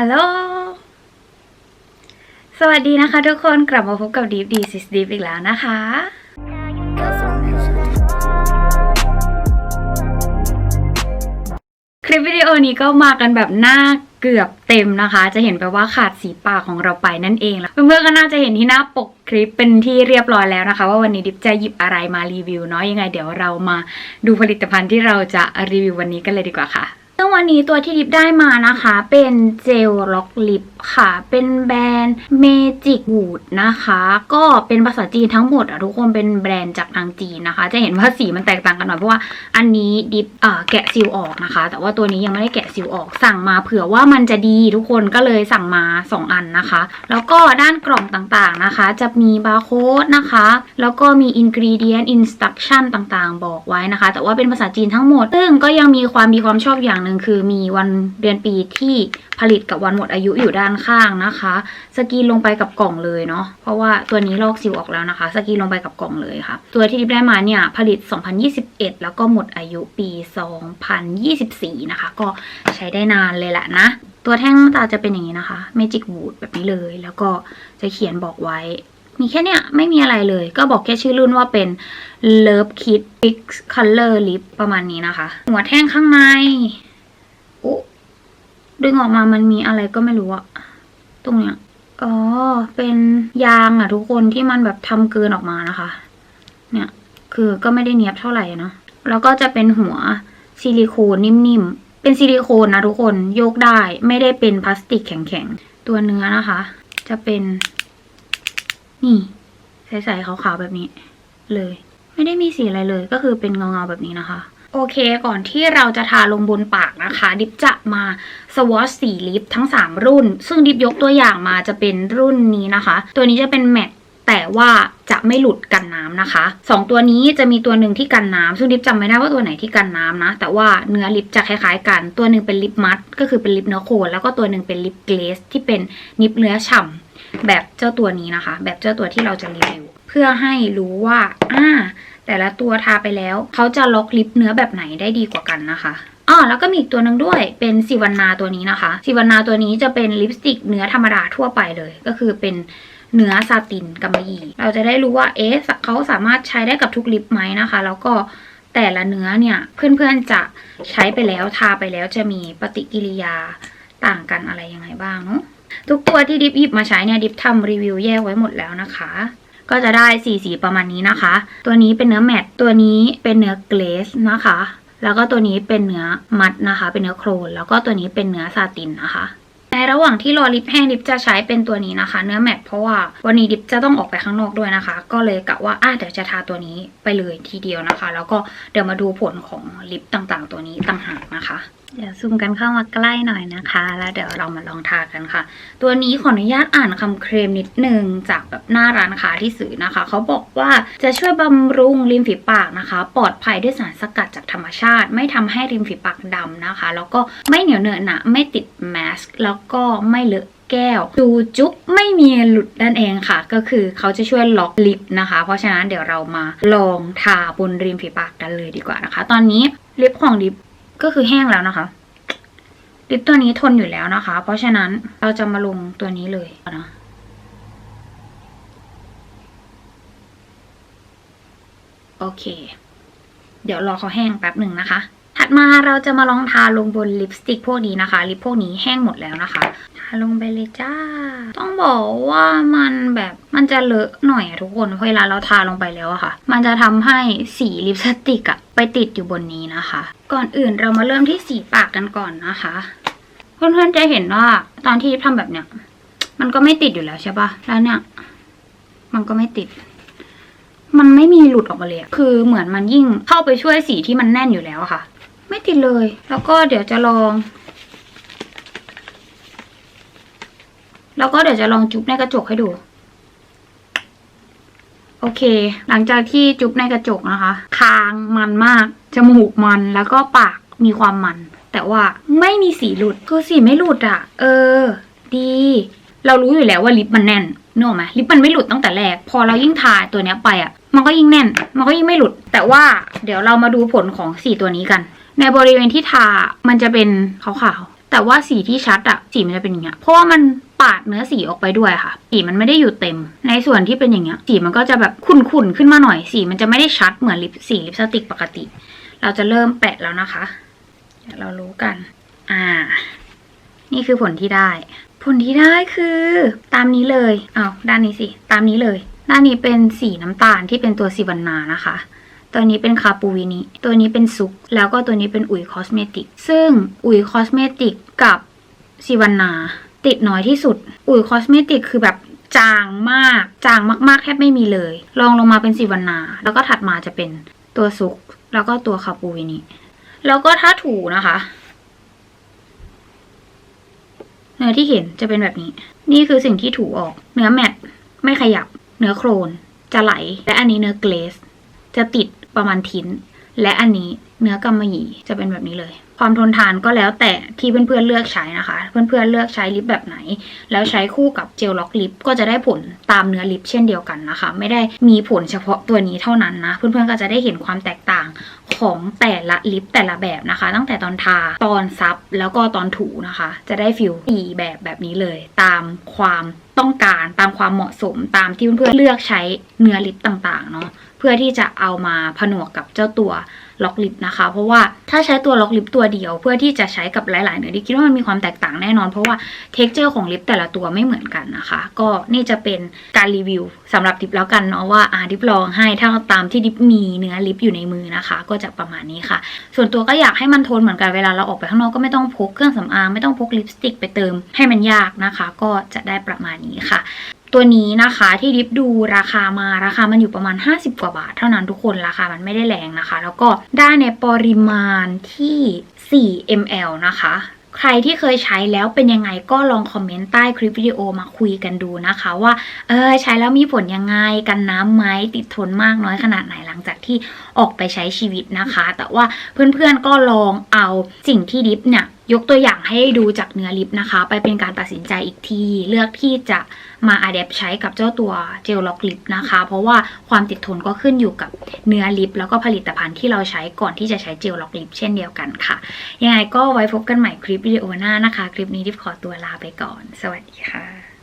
ฮัลโหล สวัสดีนะคะทุกคนกลับมาพบกับ Deep D Sis Deep อีกแล้วนะคะ คลิปวิดีโอนี้ก็มากันแบบหน้าเกือบเต็มนะคะ จะเห็นไปว่าขาดสีปากของเราไปนั่นเองแล้วเพื่อนๆก็น่าจะเห็นที่หน้าปกคลิปเป็นที่เรียบร้อยแล้วนะคะ ว่าวันนี้ดิบจะหยิบอะไรมารีวิวเนาะยังไงเดี๋ยวเรามาดูผลิตภัณฑ์ที่เราจะรีวิววันนี้กันเลยดีกว่าค่ะ ซึ่งวันนี้ตัวที่ดิบได้มานะคะ เป็นเจลล็อกลิปค่ะ เป็นแบรนด์ Magic Wood นะคะ ก็เป็นภาษาจีนทั้งหมดอะทุกคนเป็นแบรนด์จากทางจีนนะคะ จะเห็นว่าสีมันแตกต่างกันหน่อยเพราะว่าอันนี้ดิบเอ่อแกะซีลออกนะคะ แต่ว่าตัวนี้ยังไม่ได้แกะซีลออก สั่งมาเผื่อว่ามันจะดีทุกคนก็เลยสั่งมา 2 อันนะคะ แล้วก็ด้านกล่องต่างๆนะคะ จะมีบาร์โค้ดนะคะ แล้วก็มี ingredient instruction ต่างๆ บอกไว้นะคะ แต่ว่าเป็นภาษาจีนทั้งหมดซึ่งก็ยังมีความดีความชอบอย่างนึ่งคือมีวันเดือนปีที่ผลิตกับวันหมดอายุอยู่ด้านข้างนะคะ สกีนลงไปกับกล่องเลยเนาะเพราะว่าตัวนี้ลอกซิลออกแล้วนะคะ สกีนลงไปกับกล่องเลยค่ะ ตัวที่ดิบได้มาเนี่ยผลิต 2021 แล้วก็หมดอายุปี 2024 นะคะ ก็ใช้ได้นานเลยแหละนะ ตัวแท่งหน้าตาจะเป็นอย่างนี้นะคะ Magic Wood แบบนี้เลย แล้วก็จะเขียนบอกไว้มีแค่เนี้ยไม่มีอะไรเลย ก็บอกแค่ชื่อรุ่นว่าเป็น Love Kit Fix Color Lip ประมาณนี้นะคะ หัวแท่งข้างใน ดึงออกมามันมีอะไรก็ไม่รู้อะตรงเนี้ยอ๋อ เป็นยางอะทุกคนที่มันแบบทำเกินออกมานะคะ เนี่ย คือก็ไม่ได้เนียบเท่าไหร่เนาะแล้วก็จะเป็นหัวซิลิโคนนิ่มๆ เป็นซิลิโคนนะทุกคนโยกได้ไม่ได้เป็นพลาสติกแข็งๆ ตัวเนื้อนะคะ จะเป็น นี่ ใสๆขาวๆแบบนี้ เลย ไม่ได้มีสีอะไรเลย ก็คือเป็นเงาๆแบบนี้นะคะ โอเคก่อนที่เราจะทาลงบนปากนะคะ ดิบจะมาสวอชสีลิปทั้ง 3 รุ่น ซึ่งดิบยกตัวอย่างมาจะเป็นรุ่นนี้นะคะ ตัวนี้จะเป็นแมตต์แต่ว่าจะไม่หลุดกันน้ำนะคะ 2 ตัวนี้จะมีตัวหนึ่งที่กันน้ำซึ่งดิบจำไม่ได้ว่าตัวไหนที่กันน้ำนะ แต่ว่าเนื้อลิปจะคล้ายๆ กัน ตัวหนึ่งเป็นลิปมัดก็คือเป็นลิปเนื้อโคนแล้วก็ตัวหนึ่งเป็นลิปเกลสที่เป็นนิปเนื้อฉ่ำแบบเจ้าตัวนี้นะคะ แบบเจ้าตัวที่เราจะรีวิวเพื่อให้รู้ว่าอ่า แต่ละตัวทาไปแล้ว เขาจะล็อกลิปเนื้อแบบไหนได้ดีกว่ากันนะคะอ๋อแล้วก็มีอีกตัวหนึ่งด้วยเป็นสิวันนาตัวนี้นะคะสิวันนาตัวนี้จะเป็นลิปสติกเนื้อธรรมดาทั่วไปเลย ก็คือเป็นเนื้อซาตินกำมะหยี่ เราจะได้รู้ว่าเอ๊ะเขาสามารถใช้ได้กับทุกลิปไหมนะคะ แล้วก็แต่ละเนื้อเนี่ยเพื่อนๆจะใช้ไปแล้วทาไปแล้วจะมีปฏิกิริยาต่างกันอะไรยังไงบ้างเนาะทุกตัวที่ดิบหยิบมาใช้เนี่ยดิบทำรีวิวแยกไว้หมดแล้วนะคะ ก็จะได้สีสีประมาณนี้นะคะ ตัวนี้เป็นเนื้อแมตต์ตัวนี้เป็นเนื้อเกรสนะคะ แล้วก็ตัวนี้เป็นเนื้อมัดนะคะ เป็นเนื้อโครนแล้วก็ตัวนี้เป็นเนื้อซาตินนะคะในระหว่างที่รอลิปแห้งดิบจะใช้เป็นตัวนี้นะคะ เนื้อแมตต์เพราะว่าวันนี้ดิบจะต้องออกไปข้างนอกด้วยนะคะ ก็เลยกะว่าอะเดี๋ยวจะทาตัวนี้ไปเลยทีเดียวนะคะ แล้วก็เดี๋ยวมาดูผลของลิปต่างๆ ตัวนี้ต่างหากนะคะเดี๋ยวซูมกันเข้ามาใกล้หน่อยนะคะ แล้วเดี๋ยวเรามาลองทากันค่ะ ตัวนี้ขออนุญาตอ่านคำเคลมนิดนึงจากแบบหน้าร้านค้าที่สื่อนะคะ เขาบอกว่าจะช่วยบำรุงริมฝีปากนะคะ ปลอดภัยด้วยสารสกัดจากธรรมชาติ ไม่ทำให้ริมฝีปากดำนะคะ แล้วก็ไม่เหนียวเหนอะหนะไม่ติดแมสก์แล้วก็ไม่เลอะแก้วดูจุ๊บไม่มีหลุดนั่นเองค่ะ ก็คือเขาจะช่วยล็อกลิปนะคะ เพราะฉะนั้นเดี๋ยวเรามาลองทาบนริมฝีปากกันเลยดีกว่านะคะ ตอนนี้ลิปของดิป ก็คือแห้งแล้วนะคะ ลิปตัวนี้ทนอยู่แล้วนะคะ เพราะฉะนั้นเราจะมาลงตัวนี้เลยนะโอเค เดี๋ยวรอเขาแห้งแป๊บหนึ่งนะคะ ดมาเราจะมาลองทาลงบนลิปสติกพวกนี้นะคะ ลิปพวกนี้แห้งหมดแล้วนะคะ ทาลงไปเลยจ้า ต้องบอกว่ามันแบบมันจะเลอะหน่อยอะทุกคนเวลาเราทาลงไปแล้วอะค่ะ มันจะทำให้สีลิปสติกอะไปติดอยู่บนนี้นะคะ ก่อนอื่นเรามาเริ่มที่สีปากกันก่อนนะคะเพื่อนๆจะเห็นว่าตอนที่ทำแบบเนี้ยมันก็ไม่ติดอยู่แล้วใช่ปะแล้วเนี่ย มันก็ไม่ติด มันไม่มีหลุดออกมาเลย คือเหมือนมันยิ่งเข้าไปช่วยสีที่มันแน่นอยู่แล้วค่ะ ไม่ติดเลย แล้วก็เดี๋ยวจะลอง แล้วก็เดี๋ยวจะลองจุ๊บในกระจกให้ดู โอเค หลังจากที่จุ๊บในกระจกนะคะ คางมันมาก จมูกมัน แล้วก็ปากมีความมัน แต่ว่าไม่มีสีหลุด คือสีไม่หลุดอะ่ะ เออ ดี เรารู้อยู่แล้วว่าลิปมันแน่นนึกออกไหมลิปมันไม่หลุดตั้งแต่แรก พอเรายิ่งทาตัวเนี้ยไปอะ่ะ มันก็ยิ่งแน่น มันก็ยิ่งไม่หลุด แต่ว่าเดี๋ยวเรามาดูผลของสีตัวนี้กัน ในบริเวณที่ทา มันจะเป็นขาวๆ แต่ว่าสีที่ชัดอะสีมันจะเป็นอย่างเงี้ย เพราะว่ามันปาดเนื้อสีออกไปด้วยค่ะ สีมันไม่ได้อยู่เต็ม ในส่วนที่เป็นอย่างเงี้ย สีมันก็จะแบบขุ่นๆ ขึ้นมาหน่อย สีมันจะไม่ได้ชัดเหมือนลิปสีลิปสติกปกติ เราจะเริ่มแปะแล้วนะคะเดี๋ยวเรารู้กัน อ่า นี่คือผลที่ได้ ผลที่ได้คือ ตามนี้เลย เอาด้านนี้สิ ตามนี้เลย ด้านนี้เป็นสีน้ำตาลที่เป็นตัวซิวันนานะคะ ตัวนี้เป็นคาปูวินิตัวนี้เป็นซุก แล้วก็ตัวนี้เป็นอุ๋ยคอสเมติก ซึ่งอุ๋ยคอสเมติกกับซิวันนา ติดน้อยที่สุด อุ๋ยคอสเมติกคือแบบจางมาก จางมากๆแทบไม่มีเลย ลองลงมาเป็นซิวันนา แล้วก็ถัดมาจะเป็นตัวซุก แล้วก็ตัวคาปูวินิแล้วก็ถ้าถูนะคะเนื้อที่เห็นจะเป็นแบบนี้ นี่คือสิ่งที่ถูออก เนื้อแมตต์ไม่ขยับ เนื้อโครนจะไหล และอันนี้เนื้อเกรสจะติด ประมาณทิ้น และอันนี้ เนื้อกำมะหยี่จะเป็นแบบนี้เลย ความทนทานก็แล้วแต่ที่เพื่อนๆเลือกใช้นะคะ เพื่อนๆเลือกใช้ลิปแบบไหน แล้วใช้คู่กับเจลล็อกลิปก็จะได้ผลตามเนื้อลิปเช่นเดียวกันนะคะ ไม่ได้มีผลเฉพาะตัวนี้เท่านั้นนะ เพื่อนๆก็จะได้เห็นความแตกต่างของแต่ละลิปแต่ละแบบนะคะ ตั้งแต่ตอนทาตอนซับแล้วก็ตอนถูนะคะ จะได้ฟิลสีแบบแบบนี้เลย ตามความต้องการตามความเหมาะสมตามที่เพื่อนๆเลือกใช้เนื้อลิปต่างๆเนาะเพื่อที่จะเอามาผนวกกับเจ้าตัว ล็อกลิปนะคะ เพราะว่าถ้าใช้ตัวล็อกลิปตัวเดียว เพื่อที่จะใช้กับหลายๆเนื้อดิคิดว่ามันมีความแตกต่างแน่นอน เพราะว่าเท็กเจอร์ของลิปแต่ละตัวไม่เหมือนกันนะคะ ก็นี่จะเป็นการรีวิวสำหรับดิปแล้วกันเนาะว่าอ่าดิปลองให้ถ้าตามที่ดิปมีเนื้อลิปอยู่ในมือนะคะ ก็จะประมาณนี้ค่ะ ส่วนตัวก็อยากให้มันทนเหมือนกันเวลาเราออกไปข้างนอกก็ไม่ต้องพกเครื่องสำอางไม่ต้องพกลิปสติกไปเติมให้มันยากนะคะ ก็จะได้ประมาณนี้ค่ะ ตัวนี้นะคะที่ดิฟดูราคามาราคามันอยู่ประมาณ 50 กว่าบาท เท่านั้นทุกคนราคามันไม่ได้แรงนะคะ แล้วก็ได้ในปริมาณที่ 4 ml นะคะใครที่เคยใช้แล้วเป็นยังไงก็ลองคอมเมนต์ใต้คลิปวิดีโอมาคุยกันดูนะคะว่าเออใช้แล้วมีผลยังไงกันน้ำไหมติดทนมากน้อยขนาดไหนหลังจากที่ออกไปใช้ชีวิตนะคะ แต่ว่าเพื่อนๆก็ลองเอาสิ่งที่ดิฟเนี่ย ยกตัวอย่างให้ดูจากเนื้อลิปนะคะ ไปเป็นการตัดสินใจอีกที เลือกที่จะมาอัดแอปใช้กับเจ้าตัวเจลล็อกลิปนะคะ เพราะว่าความติดทนก็ขึ้นอยู่กับเนื้อลิป แล้วก็ผลิตภัณฑ์ที่เราใช้ก่อนที่จะใช้เจลล็อกลิปเช่นเดียวกันค่ะ ยังไงก็ไว้พบกันใหม่คลิปวิดีโอหน้านะคะ คลิปนี้ดิฟขอตัวลาไปก่อน สวัสดีค่ะ